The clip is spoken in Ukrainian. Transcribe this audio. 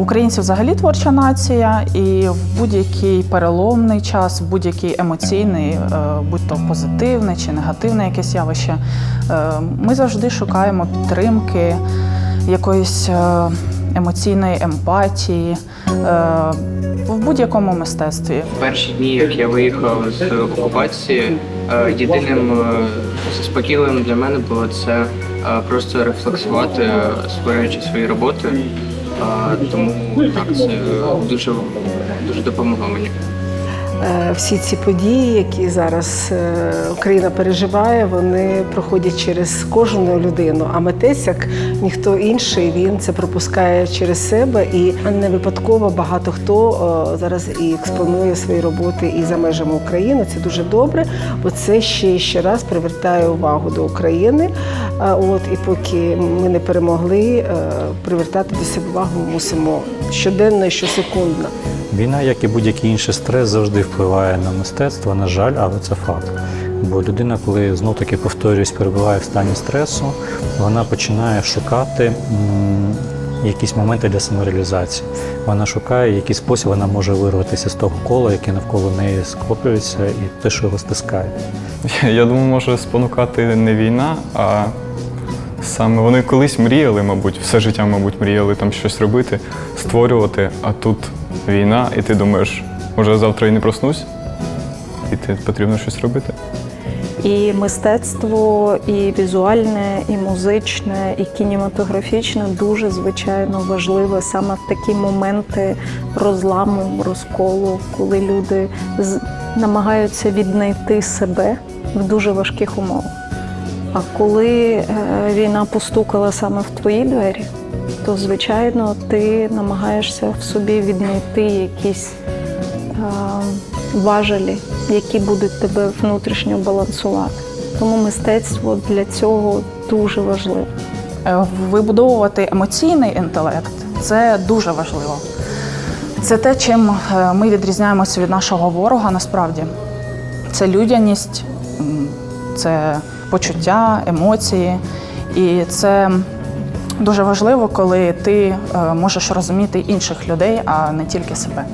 Українці взагалі творча нація, і в будь-який переломний час, в будь-який емоційний, е, будь то позитивне чи негативне якесь явище, е, ми завжди шукаємо підтримки, якоїсь е, емоційної емпатії в будь-якому мистецтві. Перші дні, як я виїхав з окупації, єдиним заспокійливим для мене було це просто рефлексувати, створюючи свої роботи. Тому так, це дуже, дуже допомогло мені. Е, Всі ці події, які зараз е, Україна переживає, вони проходять через кожну людину. А митець, як ніхто інший, він це пропускає через себе. І не випадково багато хто е, зараз і експонує свої роботи і за межами України. Це дуже добре, бо це ще ще раз привертає увагу до України. От і поки ми не перемогли, привертати до себе увагу мусимо щоденно і щосекундно. Війна, як і будь-який інший стрес, завжди впливає на мистецтво, на жаль, але це факт. Бо людина, коли знов таки повторюсь, перебуває в стані стресу, вона починає шукати якісь моменти для самореалізації. Вона шукає який спосіб вона може вирватися з того кола, яке навколо неї скоплюється, і те, що його стискає. Я думаю, може спонукати не війна, а саме вони колись мріяли, мабуть, все життя, мабуть, мріяли там щось робити, створювати, а тут війна, і ти думаєш, може завтра і не проснусь, і ти потрібно щось робити. І мистецтво, і візуальне, і музичне, і кінематографічне дуже звичайно важливе саме в такі моменти розламу, розколу, коли люди намагаються віднайти себе в дуже важких умовах. А коли е, війна постукала саме в твої двері, то звичайно ти намагаєшся в собі віднайти якісь важелі, які будуть тебе внутрішньо балансувати. Тому мистецтво для цього дуже важливо. Е, Вибудовувати емоційний інтелект це дуже важливо. Це те, чим е, ми відрізняємося від нашого ворога насправді. Це людяність, це почуття, емоції. І це дуже важливо, коли ти е, можеш розуміти інших людей, а не тільки себе.